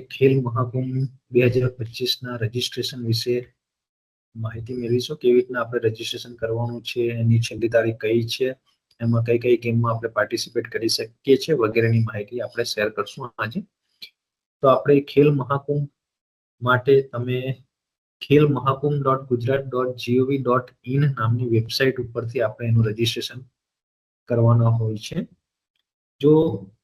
ખેલ મહાકુંભ બે હજાર પચીસના રજીસ્ટ્રેશન વિશે માહિતી મેળવીશું. કેવી રીતના આપણે રજીસ્ટ્રેશન કરવાનું છે, એની છેલ્લી તારીખ કઈ છે, એમાં કઈ કઈ ગેમમાં આપણે પાર્ટિસિપેટ કરી શકીએ છીએ વગેરેની માહિતી આપણે શેર કરશું આજે. તો આપણે ખેલ મહાકુંભ માટે તમે Khel Mahakumbh dot Gujarat dot G O V dot in નામની વેબસાઇટ ઉપરથી આપણે એનું રજીસ્ટ્રેશન કરવાના હોય છે. જો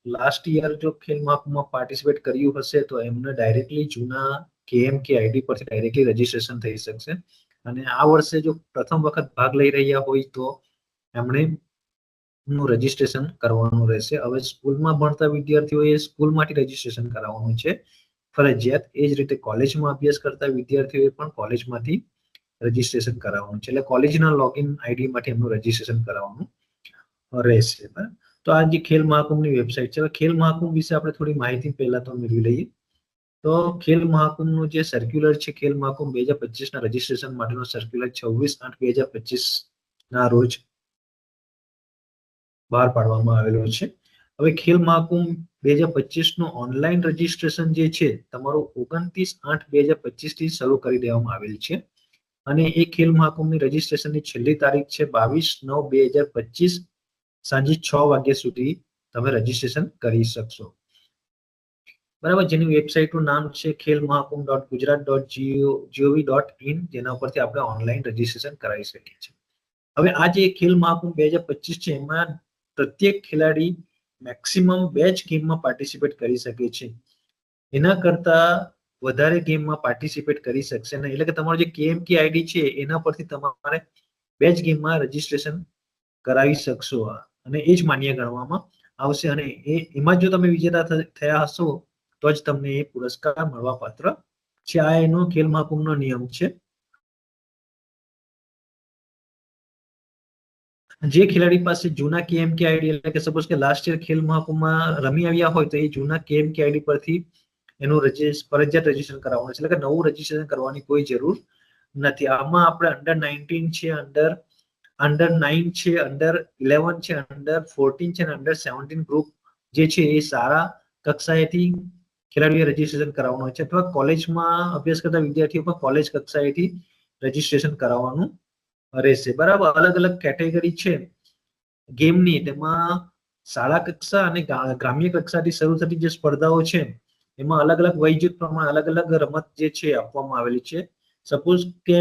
લાસ્ટ યર જો ખેલ મહાકુંભમાં પાર્ટિસિપેટ કર્યું હશે, તો એમને ડાયરેક્ટલી જૂના કેએમ કે આઈડી પરથી ડાયરેક્ટલી રજીસ્ટ્રેશન થઈ શકશે. અને આ વર્ષે જો પ્રથમ વખત ભાગ લઈ રહ્યા હોય, તો એમણે નું રજીસ્ટ્રેશન કરવાનું રહેશે. હવે સ્કૂલમાં ભણતા વિદ્યાર્થીઓએ સ્કૂલમાંથી રજીસ્ટ્રેશન કરાવવાનું છે. ફરજિયાત એ જ રીતે કોલેજમાં અભ્યાસ કરતા વિદ્યાર્થીઓએ પણ કોલેજમાંથી રજીસ્ટ્રેશન કરાવવાનું છે. એટલે કોલેજના લોગિન આઈડી માટે એમનું રજીસ્ટ્રેશન કરાવવાનું રહેશે. બરાબર? તો આ જે ખેલ મહાકુંભની વેબસાઇટ છે ખેલ મહાકુંભ વિશે આપણે થોડી માહિતી પહેલા તો મેળવી લઈએ. તો ખેલ મહાકુંભનું જે સર્ક્યુલર છે, ખેલ મહાકુંભ બે હજાર પચીસના રજીસ્ટ્રેશન માટેનો સર્ક્યુલર છવ્વીસ આઠ બે હજાર પચીસ ના રોજ બહાર પાડવામાં આવેલો છે. હવે ખેલ મહાકુંભ બે હજાર પચીસનું ઓનલાઈન રજીસ્ટ્રેશન જે છે, તમારું ઓગણત્રીસ આઠ બે હજાર પચીસથી શરૂ કરી દેવામાં આવેલ છે. અને એ ખેલ મહાકુંભની રજીસ્ટ્રેશનની છેલ્લી તારીખ છે, બાવીસ નવ બે હજાર પચીસ સાંજે છ વાગ્યા સુધી તમે રજીસ્ટ્રેશન કરી શકશો. બરાબર, જેની વેબસાઇટનું નામ છે Khel Mahakumbh dot Gujarat dot G O G O V dot in જેના ઉપરથી આપણે ઓનલાઈન રજીસ્ટ્રેશન કરાવી શકીએ છીએ. હવે આ જે ખેલ મહાકુંભ બે હજાર પચીસ છે, એમાં પ્રત્યેક ખેલાડી મેક્સિમમ બે જ ગેમમાં પાર્ટિસિપેટ કરી શકે છે. એના કરતા વધારે ગેમમાં પાર્ટિસિપેટ કરી શકશે નહીં. એટલે કે તમારો જે કેએમકી આઈડી છે, એના પરથી તમારે બે જ ગેમમાં રજીસ્ટ્રેશન કરાવી શકશો. અને એ જ માન્ય ગણવામાં આવશે. અને એ, એમાં જો તમે વિજેતા થયા હશો, તો જ તમને એ પુરસ્કાર મળવા પાત્ર છે. આ એનો ખેલ મહાકુંભનો નિયમ છે. જે ખેલાડી પાસે જૂના કેએમકે આઈડી, એટલે કે સપોઝ કે લાસ્ટ યર ખેલ મહાકુંભમાં રમી આવ્યા હોય, તો એ જૂના કેએમકે આઈડી પરથી એનું રજિસ્ટ ફરજિયાત રજીસ્ટ્રેશન કરાવવાનું છે. એટલે કે નવું રજીસ્ટ્રેશન કરવાની કોઈ જરૂર નથી. આમાં આપણે અંડર નાઇન્ટીન છે અંડર અંડર નાઇન છે અંડર ઇલેવન છે અંડર ફોર્ટીન છે અને અંડર સેવન્ટીન ગ્રુપ જે છે એ સારા કક્ષાએથી ખેલાડીઓ રજીસ્ટ્રેશન કરાવવાનું હોય છે. અથવા કોલેજમાં અભ્યાસ કરતા વિદ્યાર્થીઓ પણ કોલેજ કક્ષાએથી રજીસ્ટ્રેશન કરાવવાનું રહેશે. બરાબર? અલગ અલગ કેટેગરી છે. ગેમની તેમાં શાળા કક્ષા અને ગ્રામ્ય કક્ષાથી શરૂ થતી જે સ્પર્ધાઓ છે, એમાં અલગ અલગ વયજૂથ પ્રમાણે અલગ અલગ રમત જે છે આપવામાં આવેલી છે. સપોઝ કે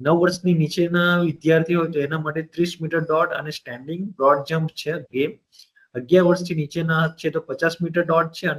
નવ વર્ષની નીચેના વિદ્યાર્થી હોય તો એના માટે ત્રીસ મીટર દોડ અને સ્ટેન્ડિંગ બ્રોડ જમ્પ છે ગેમ અગિયાર વર્ષથી નીચેના છે તો પચાસ મીટર દોડ છે